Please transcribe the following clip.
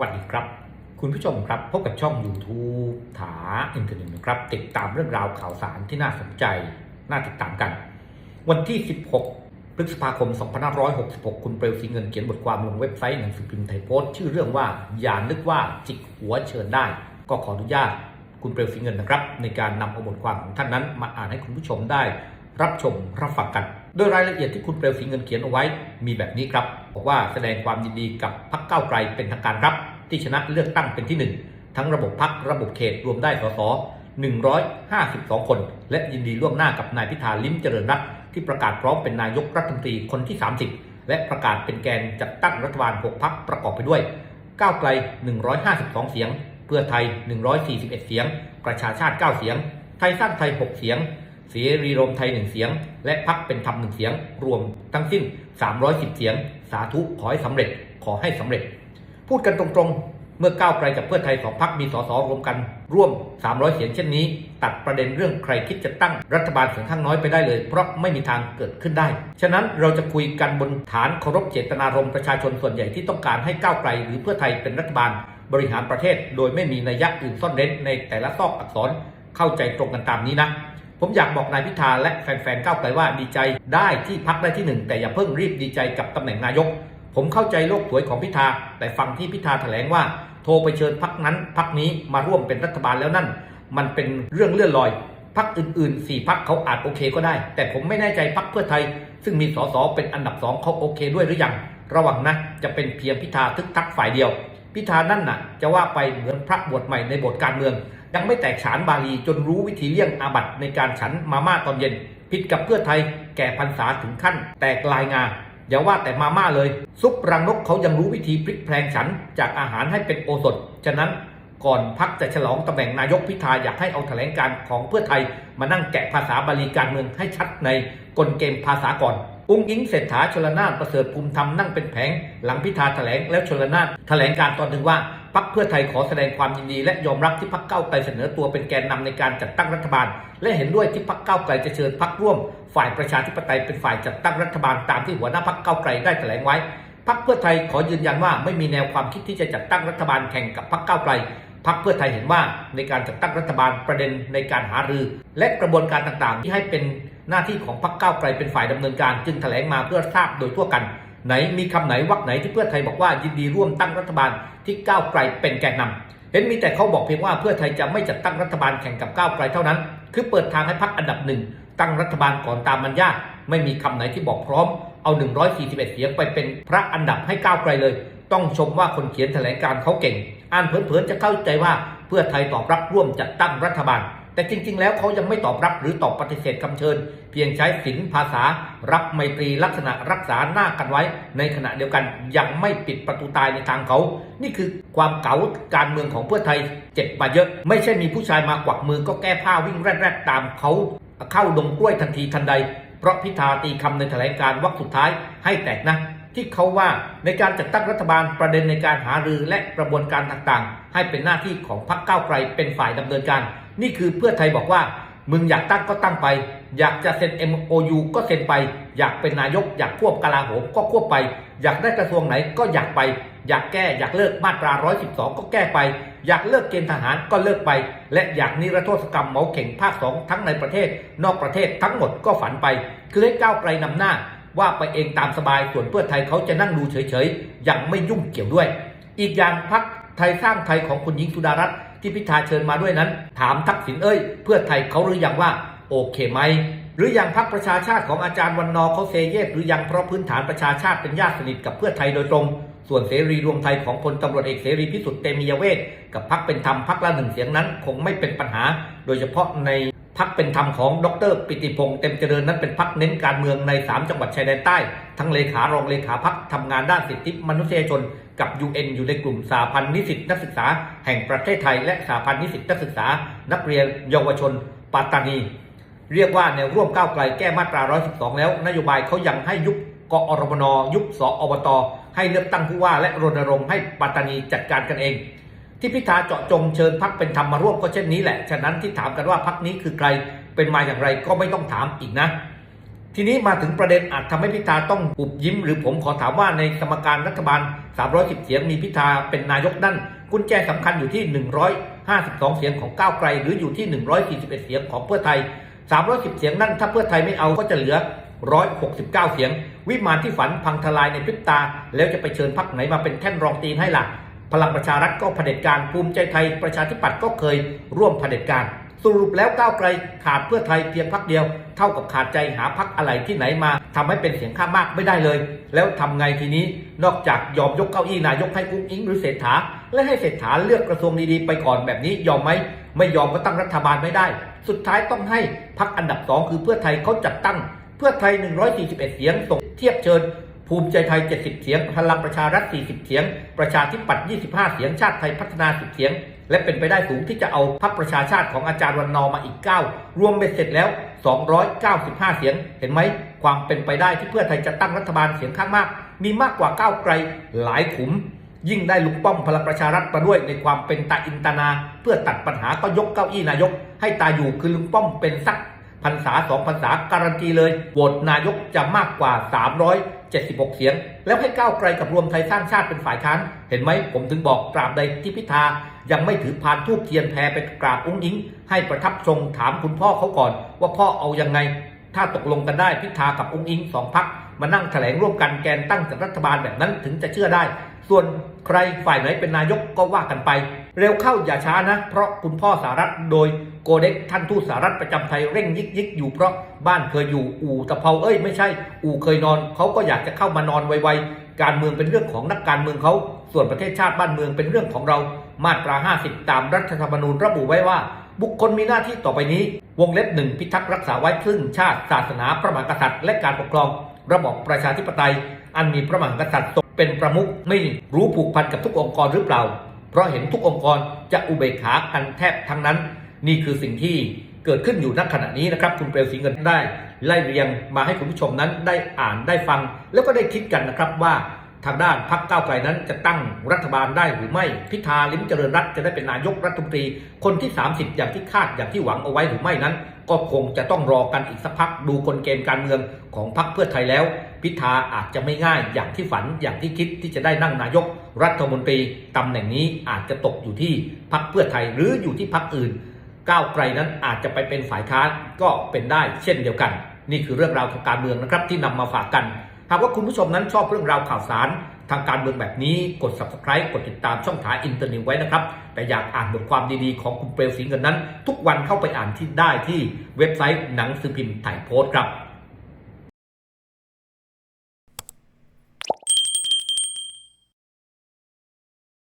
วัสดีครับ คุณผู้ชมครับ พบกับช่อง YouTube ถาอินเทอร์เน็ตนะครับ ติดตามเรื่องราวข่าวสารที่น่าสนใจ น่าติดตามกัน วันที่ 16 พฤษภาคม 2566 คุณเปลวสีเงินเขียนบทความลงเว็บไซต์หนังสือพิมพ์ไทยโพสต์ชื่อเรื่องว่าอย่านึกว่าจิกหัวเชิญได้ ก็ขออนุญาต คุณเปลวสีเงินนะครับ ในการนำเอาบทความของท่านนั้น มาอ่านให้คุณผู้ชมได้ รับชมรับฟังกัน โดยรายละเอียดที่คุณเปลวสีเงินเขียนเอาไว้ มีแบบนี้ครับบอกว่าแสดงความยินดีกับพรรคก้าวไกลเป็นทางการครับ ที่ชนะเลือกตั้งเป็นที่ 1 ทั้งระบบพักระบบเขตรวมได้สส152 คน และยินดีล่วงหน้ากับนายพิธาลิ้มเจริญรัตน์ที่ประกาศพร้อมเป็นนายกรัฐมนตรีคนที่ 30 และประกาศเป็นแกนจัดตั้งรัฐบาล 6พักประกอบไปด้วย ก้าวไกล 152 เสียง เพื่อไทย 141 เสียง ประชาชาติ 9 เสียง ไทยสร้างไทย 6 เสียง เสรีรมไทย1เสียง และพักเป็นธรรม1เสียง รวมทั้งสิ้น 310 เสียง สาธุขอให้สำเร็จขอให้สำเร็จ พูดกันตรงๆ เมื่อก้าวไกลกับเพื่อไทยสองพักมีสสรวมกัน ร่วม 300 เสียงเช่นนี้ ตัดประเด็นเรื่องใครคิดจะตั้งรัฐบาลเสียงข้างน้อยไปได้เลย เพราะไม่มีทางเกิดขึ้นได้ ฉะนั้นเราจะคุยกันบนฐานเคารพเจตนารมณ์ประชาชนส่วนใหญ่ที่ต้องการให้ก้าวไกล หรือเพื่อไทยเป็นรัฐบาล บริหารประเทศ โดยไม่มีนัยยะอื่นซ่อนเร้นในแต่ละซอกอักษรเข้าใจตรงกันตามนี้นะ ผมอยากบอกนายพิธาและแฟนๆก้าวไกลว่าดีใจได้ที่พักได้ที่หนึ่งแต่อย่าเพิ่งรีบดีใจกับตำแหน่งนายก ผมเข้าใจโลกสวยของพิธา แต่ฟังที่พิธาแถลงว่า โทรไปเชิญพักนั้นพักนี้มาร่วมเป็นรัฐบาลแล้วนั่น มันเป็นเรื่องเลื่อนลอยพักอื่นๆสี่พักเขาอาจโอเคก็ได้ แต่ผมไม่แน่ใจพักเพื่อไทย ซึ่งมีสสเป็นอันดับสองเขาโอเคด้วยหรือยังระวังนะจะเป็นเพียงพิธาทึกทักฝ่ายเดียว พิธานั่นน่ะ จะว่าไปเหมือนพระบวชใหม่ในบทการเมือง ยังไม่แตกฉานบาลีจนรู้วิธีเลี่ยงอาบัตในการฉันมาม่าตอนเย็นผิดกับเพื่อไทยแก่พรรษาถึงขั้น แตกลายงาอย่าว่าแต่มาม่าเลย ซุปรังนกเขายังรู้วิธีพลิกแพลงฉันจากอาหารให้เป็นโอสถ ฉะนั้นก่อนพักจะฉลองตำแหน่งนายกพิธาอยากให้เอาแถลงการของเพื่อไทย มานั่งแกะภาษาบาลีการเมืองให้ชัดในกลเกมภาษาก่อน อุ้งอิงเศรษฐาชลนานประเสริฐภูมิธรรมนั่งเป็นแผง หลังพิธาแถลงแล้วชลนานแถลงการตอนหนึ่งว่าพักเพื่อไทยขอแสดงความยินดี และยอมรับที่พักเก้าไกลเสนอตัวเป็นแกนนำในการจัดตั้งรัฐบาล และเห็นด้วยที่พักเก้าไกลจะเชิญพักร่วม ฝ่ายประชาธิปไตยเป็นฝ่ายจัดตั้งรัฐบาลตามที่หัวหน้าพักเก้าไกลได้แถลงไว้พักเพื่อไทยขอยืนยันว่าไม่มีแนวความคิดที่จะจัดตั้งรัฐบาลแข่งกับพักเก้าไกลพักเพื่อไทยเห็นว่าในการจัดตั้งรัฐบาลประเด็นในการหารือ และกระบวนการต่างๆ ที่ให้เป็นหน้าที่ของพักเก้าไกลเป็นฝ่ายดำเนินการ จึงแถลงมาเพื่อทราบโดยทั่วกัน ไหนมีคำไหนวรรคไหนที่เพื่อไทยบอกว่ายินดีร่วมตั้งรัฐบาลที่ก้าวไกลเป็นแกนนำเห็นมีแต่เขาบอกเพียงว่าเพื่อไทยจะไม่จัดตั้งรัฐบาลแข่งกับก้าวไกลเท่านั้น คือเปิดทางให้พักอันดับหนึ่งตั้งรัฐบาลก่อนตามมันยากไม่มีคำไหนที่บอกพร้อม เอา 141 เสียงไปเป็นพระอันดับให้ก้าวไกลเลย ต้องชมว่าคนเขียนแถลงการเขาเก่ง อ่านเผินๆจะเข้าใจว่าเพื่อไทยตอบรับร่วมจัดตั้งรัฐบาล แต่จริง ๆ แล้วเขายังไม่ตอบรับหรือตอบปฏิเสธคำเชิญ เพียงใช้ศิลภาษา รับไมตรีลักษณะรักษาหน้ากันไว้ ในขณะเดียวกันยังไม่ปิดประตูตายในทางเขา นี่คือความเก๋าการเมืองของเพื่อไทยเจ็บมาเยอะ ไม่ใช่มีผู้ชายมากวักมือก็แก้ผ้าวิ่งแรดๆตามเขาเข้าดงกล้วยทันทีทันใด เพราะพิธาตีคำในแถลงการวักสุดท้ายให้แตกนะที่เขาว่าในการจัดตั้งรัฐบาลประเด็นในการหารือและกระบวนการต่างๆ ให้เป็นหน้าที่ของพรรคก้าวไกลเป็นฝ่ายดำเนินการ นี่คือเพื่อไทยบอกว่า มึงอยากตั้งก็ตั้งไป อยากจะเซ็น MOU ก็เซ็นไป อยากเป็นนายก อยากควบกลาโหมก็ควบไป อยากได้กระทรวงไหนก็อยากไป อยากแก้อยากเลิกมาตรา 112 ก็แก้ไป อยากเลิกเกณฑ์ทหารก็เลิกไป และอยากนิรโทษกรรมเหมาเข่งภาค2ทั้งในประเทศ นอกประเทศทั้งหมดก็ฝันไป คือให้ก้าวไกลนำหน้าว่าไปเองตามสบายส่วนเพื่อไทยเขาจะนั่งดูเฉยๆยังไม่ยุ่งเกี่ยวด้วย อีกอย่างพักไทยสร้างไทยของคุณหญิงสุดารัตน์ ที่พิธาเชิญมาด้วยนั้น ถามทักษิณเอ้ย เพื่อไทยเขาหรือยังว่า โอเคไหม หรืออย่างพักประชาชาติของอาจารย์วันนอเขาเซเยสหรือยังเพราะพื้นฐานประชาชาติเป็นญาติสนิทกับเพื่อไทยโดยตรง ส่วนเสรีรวมไทยของพลตำรวจเอกเสรีพิสุทธิ์เตมียเวทกับพักเป็นธรรมพักละหนึ่งเสียงนั้น คงไม่เป็นปัญหา โดยเฉพาะใน พักเป็นธรรมของดรปิติพงษ์เต็มเจริญนั้นเป็นพักเน้นการเมืองใน 3 จังหวัดชายแดนใต้ ทั้งเลขารองเลขาพักทำงานด้านสิทธิมนุษยชนกับ UN อยู่ในกลุ่มสาพันธ์นิสิตนักศึกษา แห่งประเทศไทย และสาพันธ์นิสิตนักศึกษา นักเรียนเยาวชนปัตตานี เรียกว่าแนวร่วมก้าวไกลแก้มาตรา 112 แล้ว นโยบายเขายังให้ยุบกอรมนยุบสอบต ให้เลือกตั้งผู้ว่าและรณรงค์ให้ปัตตานีจัดการกันเอง ที่พิธาเจาะจงเชิญพักเป็นธรรมมาร่วมก็เช่นนี้แหละ ฉะนั้นที่ถามกันว่าพักนี้คือใครเป็นมาอย่างไรก็ไม่ต้องถามอีกนะ ทีนี้มาถึงประเด็นอาจทำให้พิธาต้องอุบยิ้ม หรือผมขอถามว่าในสมการรัฐบาล 310 เสียงมีพิธาเป็นนายกนั่นกุญแจสำคัญอยู่ที่ 152 เสียงของก้าวไกล หรืออยู่ที่ 141 เสียงของเพื่อไทย 310 เสียงนั่นถ้าเพื่อไทยไม่เอาก็จะเหลือ 169 เสียง วิมานที่ฝันพังทลายในพริบตา แล้วจะไปเชิญพรรคไหนมาเป็นแท่นรองตีนให้ล่ะ พลังประชารัฐก็เผด็จการภูมิใจไทยประชาธิปัตย์ก็เคยร่วมเผด็จการสรุปแล้วก้าวไกลขาดเพื่อไทยเพียงพักเดียว เท่ากับขาดใจหาพักอะไรที่ไหนมาทำให้เป็นเสียงข้างมากไม่ได้เลย แล้วทำไงทีนี้นอกจากยอมยกเก้าอี้นายกให้อุ้งอิงหรือเศรษฐา และให้เศรษฐาเลือกกระทรวงดีๆไปก่อนแบบนี้ยอมไหมไม่ยอมก็ตั้งรัฐบาลไม่ได้ สุดท้ายต้องให้พักอันดับสองคือเพื่อไทยเขาจัดตั้ง เพื่อไทย 141 เสียงส่งเทียบเชิญ ภูมิใจไทย 70 เสียง พลังประชารัฐ 40 เสียง ประชาธิปัตย์ 25 เสียง ชาติไทยพัฒนา 10 เสียง และเป็นไปได้สูงที่จะเอาพรรคประชาชาติของอาจารย์วันนอมาอีก 9 รวมเป็นเสร็จแล้ว 295 เสียง เห็นไหม ความเป็นไปได้ที่เพื่อไทยจะตั้งรัฐบาลเสียงข้างมาก มีมากกว่าก้าวไกลหลายขุม ยิ่งได้ลุงป้อมพลังประชารัฐมาด้วยในความเป็นตาอินตานา เพื่อตัดปัญหาก็ยกเก้าอี้นายก ให้ตาอยู่คือลุงป้อมเป็นสักพรรษาสองพรรษาการันตีเลยโหวตนายกจะมากกว่า 76 เสียง แล้วให้ก้าวไกลกับรวมไทยสร้างชาติเป็นฝ่ายค้าน เห็นไหมผมถึงบอกตราบใดที่พิธา ยังไม่ถือพานทูบเทียนแพรไปกราบอุ้งอิง ให้ประทับทรงถามคุณพ่อเขาก่อน ว่าพ่อเอายังไง ถ้าตกลงกันได้พิธากับอุ้งอิงสองพักมานั่งแถลงร่วมกันแกนตั้งจัดรัฐบาลแบบนั้นถึงจะเชื่อได้ ส่วนใครฝ่ายไหนเป็นนายกก็ว่ากันไป เร็วเข้าอย่าช้านะ เพราะคุณพ่อสหรัฐโดยโกเด็กท่านทูตสหรัฐประจำไทยเร่งยิกยิกอยู่เพราะบ้านเคยอยู่อู่ตะเภาเอ้ยไม่ใช่ อู่เคยนอนเขาก็อยากจะเข้ามานอนไวๆการเมืองเป็นเรื่องของนักการเมืองเขา ส่วนประเทศชาติบ้านเมืองเป็นเรื่องของเรา มาตรา 50 ตามรัฐธรรมนูญระบุไว้ว่า บุคคลมีหน้าที่ต่อไปนี้ วงเล็บหนึ่งพิทักษ์รักษาไว้ซึ่งชาติศาสนาพระมหากษัตริย์และการปกครอง ระบอบประชาธิปไตย อันมีพระมหากษัตริย์ทรง เป็นประมุขไม่รู้ผูกพันกับทุกองค์กรหรือเปล่า เพราะเห็นทุกองค์กรจะอุเบกขากันแทบทั้งนั้น นี่คือสิ่งที่เกิดขึ้นอยู่ณขณะนี้นะครับ คุณเปลวสีเงินได้ไล่เรียงมาให้คุณผู้ชมนั้นได้อ่านได้ฟัง แล้วก็ได้คิดกันนะครับว่า ทางด้านพรรคก้าวไกลนั้นจะตั้งรัฐบาลได้หรือไม่ พิธาลิ้มเจริญรัตจะได้เป็นนายกรัฐมนตรี คนที่ 30 อย่างที่คาดอย่างที่หวังเอาไว้หรือไม่นั้น ก็คงจะต้องรอกันอีกสักพักดูกลเกมการเมืองของพรรคเพื่อไทยแล้ว พิธาอาจจะไม่ง่ายอย่างที่ฝันอย่างที่คิดที่จะได้นั่งนายกรัฐมนตรีตำแหน่งนี้อาจจะตกอยู่ที่พรรคเพื่อไทยหรืออยู่ที่พรรคอื่น ก้าวไกลนั้นอาจจะไปเป็นฝ่ายค้านก็เป็นได้เช่นเดียวกัน นี่คือเรื่องราวทางการเมืองนะครับที่นำมาฝากกัน หากว่าคุณผู้ชมนั้นชอบเรื่องราวข่าวสาร ทางการเมืองแบบนี้กด subscribe กดติดตามช่องทางอินเตอร์เน็ตไว้นะครับ แต่อยากอ่านบทความดีๆ ของคุณเปลวสีเงินนั้น ทุกวันเข้าไปอ่านที่ได้ที่เว็บไซต์หนังสือพิมพ์ไทยโพสต์ครับ